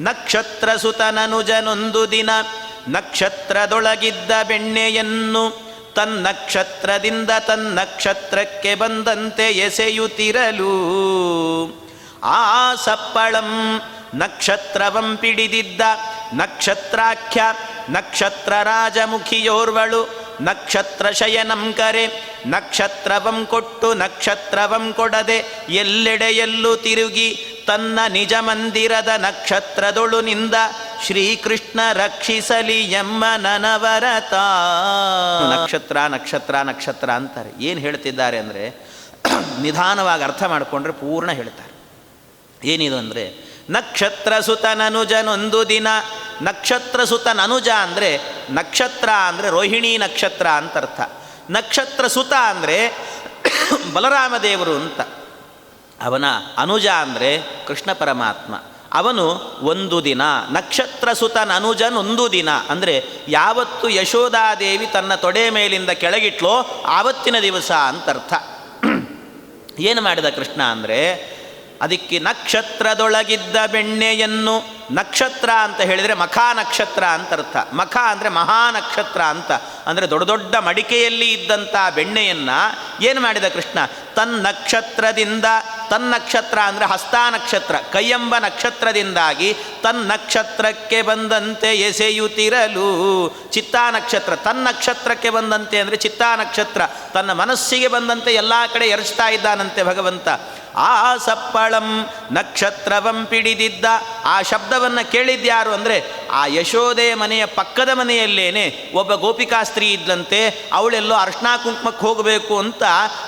ನಕ್ಷತ್ರ ಸುತನನುಜನೊಂದು ದಿನ ನಕ್ಷತ್ರದೊಳಗಿದ್ದ ಬೆಣ್ಣೆಯನ್ನು ತನ್ನಕ್ಷತ್ರದಿಂದ ತನ್ನಕ್ಷತ್ರಕ್ಕೆ ಬಂದಂತೆ ಎಸೆಯುತ್ತಿರಲು. ಆ ಸಪ್ಪಳಂ ನಕ್ಷತ್ರವಂ ಪಿಡಿದಿದ್ದ ನಕ್ಷತ್ರಾಖ್ಯ ನಕ್ಷತ್ರ ರಾಜಮುಖಿಯೋರ್ವಳು ನಕ್ಷತ್ರ ಶಯನಂ ಕರೆ ನಕ್ಷತ್ರವಂ ಕೊಟ್ಟು ನಕ್ಷತ್ರವಂ ಕೊಡದೆ ಎಲ್ಲೆಡೆಯಲ್ಲೂ ತಿರುಗಿ ತನ್ನ ನಿಜ ಮಂದಿರದ ನಕ್ಷತ್ರದೊಳು ನಿಂದ ಶ್ರೀಕೃಷ್ಣ ರಕ್ಷಿಸಲಿ ಎಮ್ಮ ನನವರತ ನಕ್ಷತ್ರ ನಕ್ಷತ್ರ ನಕ್ಷತ್ರ ಅಂತಾರೆ. ಏನು ಹೇಳ್ತಿದ್ದಾರೆ ಅಂದರೆ ನಿಧಾನವಾಗಿ ಅರ್ಥ ಮಾಡಿಕೊಂಡ್ರೆ ಪೂರ್ಣ ಹೇಳ್ತಾರೆ. ಏನಿದು ಅಂದರೆ, ನಕ್ಷತ್ರ ಸುತನನುಜನೊಂದು ದಿನ. ನಕ್ಷತ್ರ ಸುತನನುಜ ಅಂದರೆ ನಕ್ಷತ್ರ ಅಂದರೆ ರೋಹಿಣಿ ನಕ್ಷತ್ರ ಅಂತ ಅರ್ಥ ನಕ್ಷತ್ರ ಸುತ ಅಂದರೆ ಬಲರಾಮದೇವರು ಅಂತ. ಅವನ ಅನುಜ ಅಂದರೆ ಕೃಷ್ಣ ಪರಮಾತ್ಮ. ಅವನು ಒಂದು ದಿನ, ನಕ್ಷತ್ರ ಸುತನ ಅನುಜನ್ ಒಂದು ದಿನ, ಅಂದರೆ ಯಾವತ್ತು ಯಶೋಧಾದೇವಿ ತನ್ನ ತೊಡೆ ಮೇಲಿಂದ ಕೆಳಗಿಟ್ಲೋ ಆವತ್ತಿನ ದಿವಸ ಅಂತರ್ಥ. ಏನು ಮಾಡಿದ ಕೃಷ್ಣ ಅಂದರೆ, ಅದಕ್ಕೆ ನಕ್ಷತ್ರದೊಳಗಿದ್ದ ಬೆಣ್ಣೆಯನ್ನು ನಕ್ಷತ್ರ ಅಂತ ಹೇಳಿದರೆ ಮಖಾ ನಕ್ಷತ್ರ ಅಂತ ಅರ್ಥ ಮಖ ಅಂದರೆ ಮಹಾ ನಕ್ಷತ್ರ ಅಂತ, ಅಂದರೆ ದೊಡ್ಡ ದೊಡ್ಡ ಮಡಿಕೆಯಲ್ಲಿ ಇದ್ದಂಥ ಬೆಣ್ಣೆಯನ್ನು ಏನು ಮಾಡಿದ ಕೃಷ್ಣ? ತನ್ನ ನಕ್ಷತ್ರದಿಂದ, ತನ್ನ ನಕ್ಷತ್ರ ಅಂದರೆ ಹಸ್ತಾ ನಕ್ಷತ್ರ, ಕೈಯೆಂಬ ನಕ್ಷತ್ರದಿಂದಾಗಿ ತನ್ನ ನಕ್ಷತ್ರಕ್ಕೆ ಬಂದಂತೆ ಎಸೆಯುತ್ತಿರಲು. ಚಿತ್ತಾ ನಕ್ಷತ್ರ, ತನ್ನ ನಕ್ಷತ್ರಕ್ಕೆ ಬಂದಂತೆ ಅಂದರೆ ಚಿತ್ತಾ ನಕ್ಷತ್ರ, ತನ್ನ ಮನಸ್ಸಿಗೆ ಬಂದಂತೆ ಎಲ್ಲ ಕಡೆ ಎರಚ್ತಾ ಇದ್ದಾನಂತೆ ಭಗವಂತ. ಆ ಸಪ್ಪಳಂ ನಕ್ಷತ್ರವಂ ಪಿಡಿದಿದ್ದ, ಆ ಶಬ್ದವನ್ನು ಕೇಳಿದ್ಯಾರು ಅಂದರೆ, ಆ ಯಶೋದೆ ಮನೆಯ ಪಕ್ಕದ ಮನೆಯಲ್ಲೇನೆ ಒಬ್ಬ ಗೋಪಿಕಾ ಸ್ತ್ರೀ ಇದ್ದಂತೆ ಅವಳೆಲ್ಲೋ ಅರ್ಶನಾ ಕುಂಕುಮಕ್ಕೆ ಹೋಗಬೇಕು ಅಂತ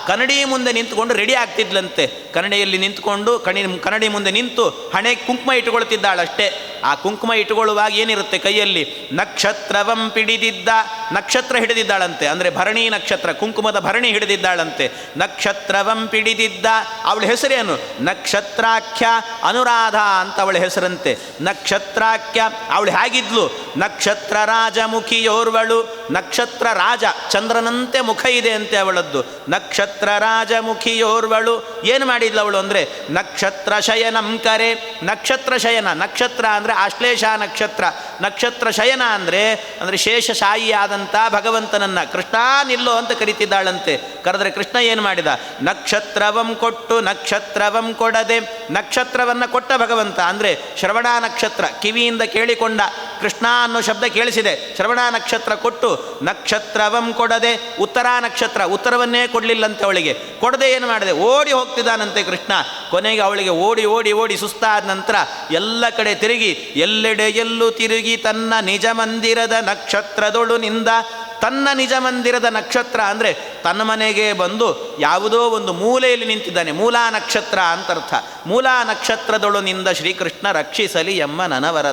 ಕನ್ನಡಿ ಮುಂದೆ ನಿಂತುಕೊಂಡು ರೆಡಿ ಆಗ್ತಿದ್ಲಂತೆ. ಕನ್ನಡಿಯಲ್ಲಿ ನಿಂತುಕೊಂಡು ಕಣಿ ಕನ್ನಡಿ ಮುಂದೆ ನಿಂತು ಹಣೆ ಕುಂಕುಮ ಇಟ್ಟುಕೊಳ್ತಿದ್ದಾಳಷ್ಟೇ. ಆ ಕುಂಕುಮ ಇಟ್ಟುಕೊಳ್ಳುವಾಗ ಏನಿರುತ್ತೆ ಕೈಯಲ್ಲಿ? ನಕ್ಷತ್ರವಂ ಪಿಡಿದಿದ್ದ, ನಕ್ಷತ್ರ ಹಿಡಿದಿದ್ದಾಳಂತೆ. ಅಂದರೆ ಭರಣಿ ನಕ್ಷತ್ರ, ಕುಂಕುಮದ ಭರಣಿ ಹಿಡಿದಿದ್ದಾಳಂತೆ. ನಕ್ಷತ್ರವಂ ಪಿಡಿದಿದ್ದ, ಅವಳ ಹೆಸರೇನು ನಕ್ಷತ್ರಾಖ್ಯ ಅನುರಾಧ ಅಂತ ಅವಳ ಹೆಸರಂತೆ. ನಕ್ಷತ್ರಾಖ್ಯ ಅವಳು ಹೇಗಿದ್ಲು? ನಕ್ಷತ್ರ ರಾಜಮುಖಿಯೋರ್ವಳು, ನಕ್ಷತ್ರ ರಾಜ ಚಂದ್ರನಂತೆ ಮುಖ ಇದೆ ಅಂತೆ ಅವಳದ್ದು. ನಕ್ಷತ್ರ ರಾಜಮುಖಿಯೋರ್ವಳು, ಏನು ಮಾಡಿದ್ಲು ಅವಳು ಅಂದರೆ? ನಕ್ಷತ್ರ ಶಯನಂ ಕರೆ, ನಕ್ಷತ್ರ ಶಯನ, ನಕ್ಷತ್ರ ಅಂದರೆ ಆಶ್ಲೇಷ ನಕ್ಷತ್ರ. ನಕ್ಷತ್ರ ಶಯನ ಅಂದರೆ ಅಂದರೆ ಶೇಷಶಾಹಿಯಾದಂಥ ಭಗವಂತನನ್ನು. ಕೃಷ್ಣ ನಿಲ್ಲೋ ಅಂತ ಕರಿತಿದ್ದಾಳಂತೆ. ಕರೆದ್ರೆ ಕೃಷ್ಣ ಏನು ಮಾಡಿದ? ನಕ್ಷತ್ರವಂ ಕೊಟ್ಟು ನಕ್ಷತ್ರವಂ ಕೊಡದೆ ನಕ್ಷತ್ರವನ್ನು ಕೊಟ್ಟ ಭಗವಂತ. ಅಂದರೆ ಶ್ರವಣ ನಕ್ಷತ್ರ, ಕಿವಿಯಿಂದ ಕೇಳಿಕೊಂಡ ಕೃಷ್ಣ ಅನ್ನೋ ಶಬ್ದ ಕೇಳಿಸಿದೆ. ಶ್ರವಣ ನಕ್ಷತ್ರ ಕೊಟ್ಟು, ನಕ್ಷತ್ರವಂ ಕೊಡದೆ, ಉತ್ತರ ನಕ್ಷತ್ರ, ಉತ್ತರವನ್ನೇ ಕೊಡಲಿಲ್ಲಂತೆ ಅವಳಿಗೆ. ಕೊಡದೆ ಏನು ಮಾಡಿದೆ? ಓಡಿ ಹೋಗ್ತಿದ್ದಾನಂತೆ ಕೃಷ್ಣ. ಕೊನೆಗೆ ಅವಳಿಗೆ ಓಡಿ ಓಡಿ ಓಡಿ ಸುಸ್ತಾದ ನಂತರ ಎಲ್ಲ ಕಡೆ ತಿರುಗಿ, ಎಲ್ಲೆಡೆ ಎಲ್ಲೂ ತಿರುಗಿ ತನ್ನ ನಿಜ ಮಂದಿರದ ನಕ್ಷತ್ರದೊಳು ನಿಂದ, ತನ್ನ ನಿಜ ಮಂದಿರದ ನಕ್ಷತ್ರ ಅಂದರೆ ತನ್ನ ಮನೆಗೆ ಬಂದು ಯಾವುದೋ ಒಂದು ಮೂಲೆಯಲ್ಲಿ ನಿಂತಿದ್ದಾನೆ. ಮೂಲಾ ನಕ್ಷತ್ರ ಅಂತರ್ಥ. ಮೂಲಾ ನಕ್ಷತ್ರದೊಳು ನಿಂದ ಶ್ರೀಕೃಷ್ಣ ರಕ್ಷಿಸಲಿ ಎಮ್ಮ ನನವರ